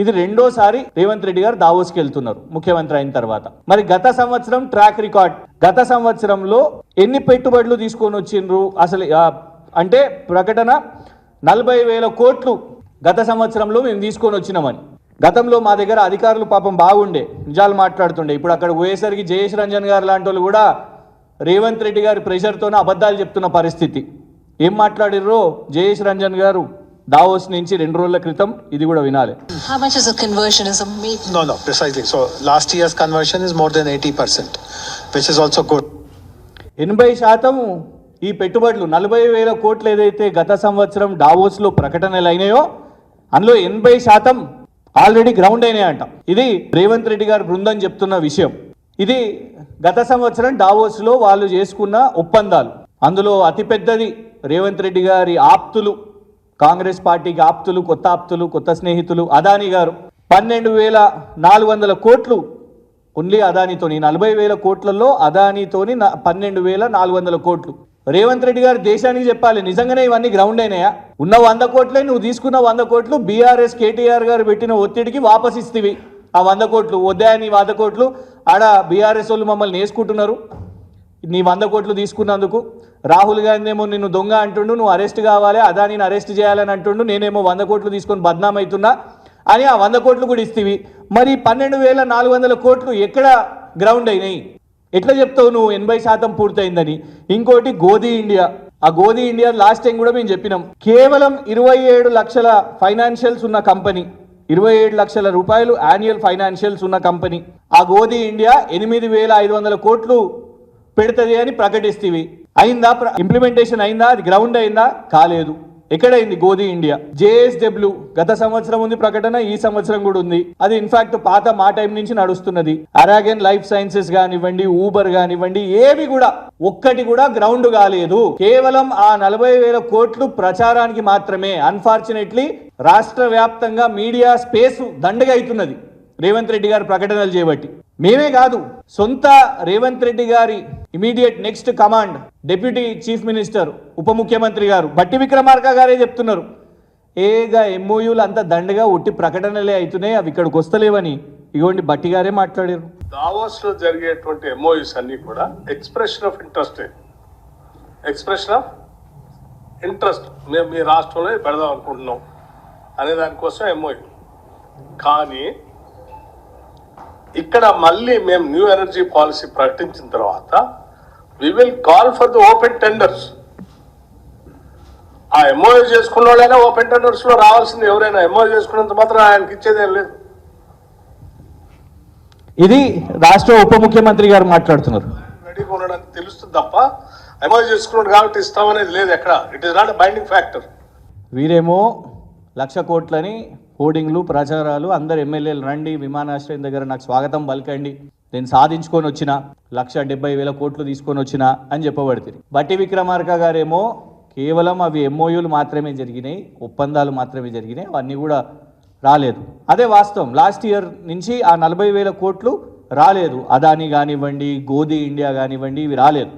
ఇది రెండోసారి రేవంత్ రెడ్డి గారు దావోస్కి వెళ్తున్నారు ముఖ్యమంత్రి అయిన తర్వాత. మరి గత సంవత్సరం ట్రాక్ రికార్డ్ గత సంవత్సరంలో ఎన్ని పెట్టుబడులు తీసుకొని వచ్చిండ్రు? అసలు అంటే ప్రకటన నలభై వేల కోట్లు గత సంవత్సరంలో మేము తీసుకొని వచ్చినామని. గతంలో మా దగ్గర అధికారులు పాపం బాగుండే నిజాలు మాట్లాడుతుండే. ఇప్పుడు అక్కడ పోయేసరికి జయేష్ రంజన్ గారు లాంటి వాళ్ళు కూడా రేవంత్ రెడ్డి గారి ప్రెషర్తోనే అబద్ధాలు చెప్తున్న పరిస్థితి. ఏం మాట్లాడిర్రో జయేష్ రంజన్ గారు? దావోస్ నుంచి రెండు రోజుల క్రితం ఇది కూడా వినాలి How much is the conversion? Is a meat? No, no, precisely. So last year's conversion is more than 80%, which is also good. ఎనభై శాతం ఈ పెట్టుబడులు నలభై వేల కోట్లు ఏదైతే గత సంవత్సరం డావోస్లో ప్రకటనలు అయినాయో అందులో ఎనభై శాతం ఆల్రెడీ గ్రౌండ్ అయినాయంట ఇది రేవంత్ రెడ్డి గారి బృందం చెప్తున్న విషయం ఇది గత సంవత్సరం డావోస్లో వాళ్ళు చేసుకున్న ఒప్పందాలు అందులో అతిపెద్దది రేవంత్ రెడ్డి గారి ఆప్తులు కాంగ్రెస్ పార్టీకి ఆప్తులు కొత్త ఆప్తులు కొత్త స్నేహితులు అదానీ గారు. పన్నెండు వేల నాలుగు వందల కోట్లు ఓన్లీ అదానితోని నలభై వేల కోట్లలో అదానితోని పన్నెండు వేల నాలుగు వందల కోట్లు. రేవంత్ రెడ్డి గారు దేశానికి చెప్పాలి నిజంగానే ఇవన్నీ గ్రౌండ్ అయినాయా? ఉన్న వంద కోట్లే నువ్వు తీసుకున్న వంద కోట్లు బీఆర్ఎస్ కేటీఆర్ గారు పెట్టిన ఒత్తిడికి వాపస్ ఇస్తేవి. ఆ వంద కోట్లు వద్దాయని వంద కోట్లు? ఆడ బీఆర్ఎస్ వాళ్ళు మమ్మల్ని వేసుకుంటున్నారు. నీ వంద కోట్లు తీసుకున్నందుకు. రాహుల్ గాంధీ ఏమో నిన్ను దొంగ అంటుండు నువ్వు అరెస్ట్ కావాలి అదానిని అరెస్ట్ చేయాలని అంటుండు నేనేమో వంద కోట్లు తీసుకొని బద్నాం అవుతున్నా అని ఆ వంద కోట్లు కూడా ఇస్తేవి. మరి పన్నెండు వేల నాలుగు వందల కోట్లు ఎక్కడ గ్రౌండ్ అయినాయి? ఎట్లా చెప్తావు నువ్వు? ఎనభై శాతం పూర్తయిందని. ఇంకోటి గోధీ ఇండియా. ఆ గోధీ ఇండియా లాస్ట్ టైం కూడా మేము చెప్పినాం. కేవలం ఇరవై ఏడు లక్షల ఫైనాన్షియల్స్ ఉన్న కంపెనీ ఇరవై ఏడు లక్షల రూపాయలు యాన్యువల్ ఫైనాన్షియల్స్ ఉన్న కంపెనీ ఆ గోధీ ఇండియా ఎనిమిది వేల ఐదు వందల కోట్లు పెడుతుంది అని ప్రకటిస్తేవి. అయిందా? ఇంప్లిమెంటేషన్ అయిందా? అది గ్రౌండ్ అయిందా? కాలేదు. ఎక్కడైంది? గోధి ఇండియా. జేఎస్డబ్ల్యూ గత సంవత్సరం ఉంది ప్రకటన ఈ సంవత్సరం కూడా ఉంది. అది ఇన్ఫాక్ట్ పాత మా టైం నుంచి నడుస్తున్నది. అరాగన్ లైఫ్ సైన్సెస్ కానివ్వండి ఊబర్ కానివ్వండి ఏవి కూడా ఒక్కటి కూడా గ్రౌండ్ కాలేదు. కేవలం ఆ నలభై వేల కోట్లు ప్రచారానికి మాత్రమే. అన్ఫార్చునేట్లీ రాష్ట్ర వ్యాప్తంగా మీడియా స్పేస్ దండగా అవుతున్నది. రేవంత్ రెడ్డి గారు ప్రకటనలు చేయబట్టి మేమే కాదు సొంత రేవంత్ రెడ్డి గారి immediate next command deputy chief minister ఉప ముఖ్యమంత్రి గారు. బట్టి విక్రమార్క గారే చెప్తున్నారు. ఏగా ఎంఓయూలు అంత దండగా ఒట్టి ప్రకటనలే అవుతున్నాయి అవి ఇక్కడికి వస్తలేవని ఇగోండి బట్టి గారే మాట్లాడారు. దావోస్లో జరిగేటువంటి ఎంఓయూస్ అన్ని కూడా expression of interest expression of interest మేము మీ రాష్ట్రంలో పెడదాం అనుకుంటున్నాం. అనే దానికోసం ఎంఓయూ కానీ ఇక్కడ మళ్ళీ మేము న్యూ ఎనర్జీ పాలసీ ప్రకటించిన తర్వాత we will call for the open tenders ఆ ఎంఓయూ చేసుకున్న వాళ్ళైనా ఓపెన్ టెండర్స్లో రావాల్సింది ఎవరైనా. ఎంఓయూ చేసుకున్నంత మాత్రం ఆయనకి ఇచ్చేదేం లేదు. ఇది రాష్ట్ర ఉప ముఖ్యమంత్రి గారు మాట్లాడుతున్నారు. రెడీగా ఉండడానికి తెలుస్తుంది తప్ప ఎంఓయూ చేసుకున్నాడు కాబట్టి ఇస్తామనేది లేదు ఎక్కడ. It is not binding factor వీరేమో lakh కోట్లని హోర్డింగ్లు ప్రచారాలు అందరు ఎమ్మెల్యేలు రండి విమానాశ్రయం దగ్గర నాకు స్వాగతం పలకండి. నేను సాధించుకొని వచ్చిన లక్ష డెబ్బై వేల కోట్లు తీసుకొని వచ్చిన అని చెప్పబడుతుంది. బట్టి విక్రమార్క గారేమో కేవలం అవి ఎంఓయూలు మాత్రమే జరిగినాయి ఒప్పందాలు మాత్రమే జరిగినాయి అవన్నీ కూడా రాలేదు. అదే వాస్తవం. లాస్ట్ ఇయర్ నుంచి ఆ నలభై వేల కోట్లు రాలేదు. అదాని కానివ్వండి గోధి ఇండియా కానివ్వండి ఇవి రాలేదు.